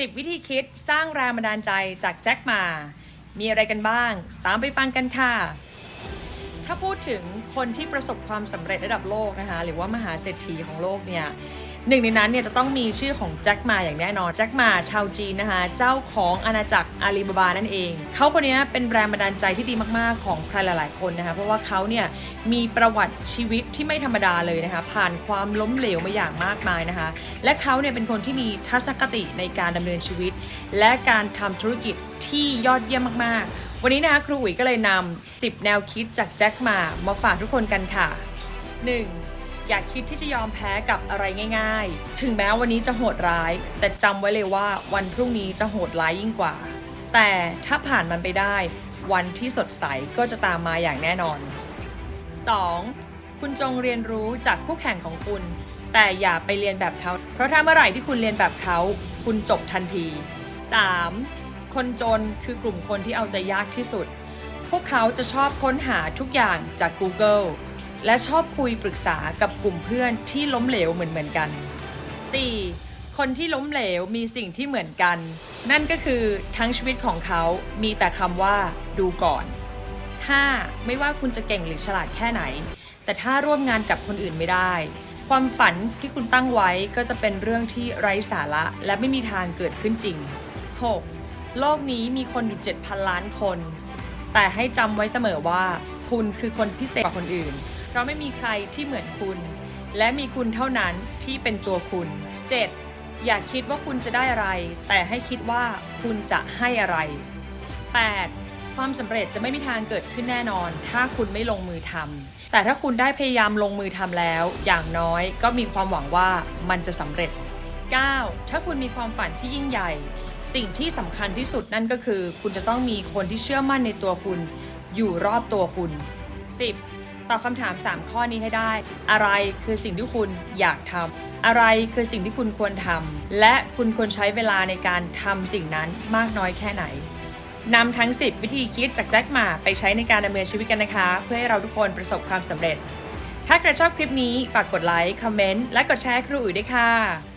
10 วิธีคิดสร้างแรงบันดาลใจจากแจ็คมา มีอะไรกันบ้าง ตามไปฟังกันค่ะ ถ้าพูดถึงคนที่ประสบความสำเร็จระดับโลกนะคะ หรือว่ามหาเศรษฐีของโลกเนี่ย หนึ่งในนั้นเนี่ยจะต้องมีชื่อของแจ็คมาอย่างแน่นอนแจ็คมาชาวจีนนะคะเจ้าของอาณาจักรอาลีบาบานั่นเอง เขาคนนี้เป็นแรงบันดาลใจที่ดีมากๆของใครหลายๆคนนะคะเพราะว่าเขาเนี่ยมีประวัติชีวิตที่ไม่ธรรมดาเลยนะคะผ่านความล้มเหลวมาอย่างมากมายนะคะ และเขาเนี่ยเป็นคนที่มีทัศนคติในการดำเนินชีวิต และการทำธุรกิจที่ยอดเยี่ยมมากๆ วันนี้นะคะครูอุ๋ยก็เลยนำ10 แนวคิดจากแจ็คมามาฝากทุกคนกันค่ะ 1. อย่าคิดที่จะยอมแพ้กับอะไรง่ายๆ ถึงแม้วันนี้จะโหดร้าย แต่จำไว้เลยว่าวันพรุ่งนี้จะโหดร้ายยิ่งกว่า แต่ถ้าผ่านมันไปได้ วันที่สดใสก็จะตามมาอย่างแน่นอน 2. คุณจงเรียนรู้จากคู่แข่งของคุณ แต่อย่าไปเรียนแบบเขา เพราะถ้าเมื่อไหร่ที่คุณเรียนแบบเขา คุณจบทันที 3. คนจนคือกลุ่มคนที่เอาใจยากที่สุด พวกเขาจะชอบค้นหาทุกอย่างจาก Google และชอบคุยปรึกษากับกลุ่มเพื่อนที่ล้มเหลวเหมือนเหมือนๆกัน 4. คนที่ล้มเหลวมีสิ่งที่เหมือนกัน นั่นก็คือทั้งชีวิตของเขา มีแต่คำว่าดูก่อน 5. ไม่ว่าคุณจะเก่งหรือฉลาดแค่ไหน แต่ถ้าร่วมงานกับคนอื่นไม่ได้ ความฝันที่คุณตั้งไว้ก็จะเป็นเรื่องที่ไร้สาระและไม่มีทางเกิดขึ้นจริง 6. โลกนี้มีคนอยู่ 7,000 ล้านคน แต่ให้จำไว้เสมอว่า คุณคือคนพิเศษกว่าคนอื่น เพราะไม่มีใครที่เหมือนคุณ และมีคุณเท่านั้นที่เป็นตัวคุณ 7. อย่าคิดว่าคุณจะได้อะไร แต่ให้คิดว่าคุณจะให้อะไร 8. ความสำเร็จจะไม่มีทางเกิดขึ้นแน่นอน ถ้าคุณไม่ลงมือทำแต่ถ้าคุณได้พยายามลงมือทำแล้ว อย่างน้อยก็มีความหวังว่ามันจะสำเร็จ 9. ถ้าคุณมีความฝันที่ยิ่งใหญ่ สิ่งที่สำคัญที่สุดนั่นก็คือ คุณจะต้องมีคนที่เชื่อมั่นในตัวคุณ อยู่รอบตัวคุณ 10. ตอบคำถาม 3 ข้อนี้ให้ได้ อะไรคือสิ่งที่คุณอยากทำอะไรคือสิ่งที่คุณควรทำและคุณควรใช้เวลาในการทำสิ่งนั้นมากน้อยแค่ไหนนำทั้ง 10 วิธีคิดจากแจ็คหมาไปใช้ในการดำเนินชีวิตกันนะคะ เพื่อให้เราทุกคนประสบความสำเร็จ ถ้าใครชอบคลิปนี้ฝากกดไลค์ คอมเมนต์ และกดแชร์ครูอุ๋ยด้วยค่ะ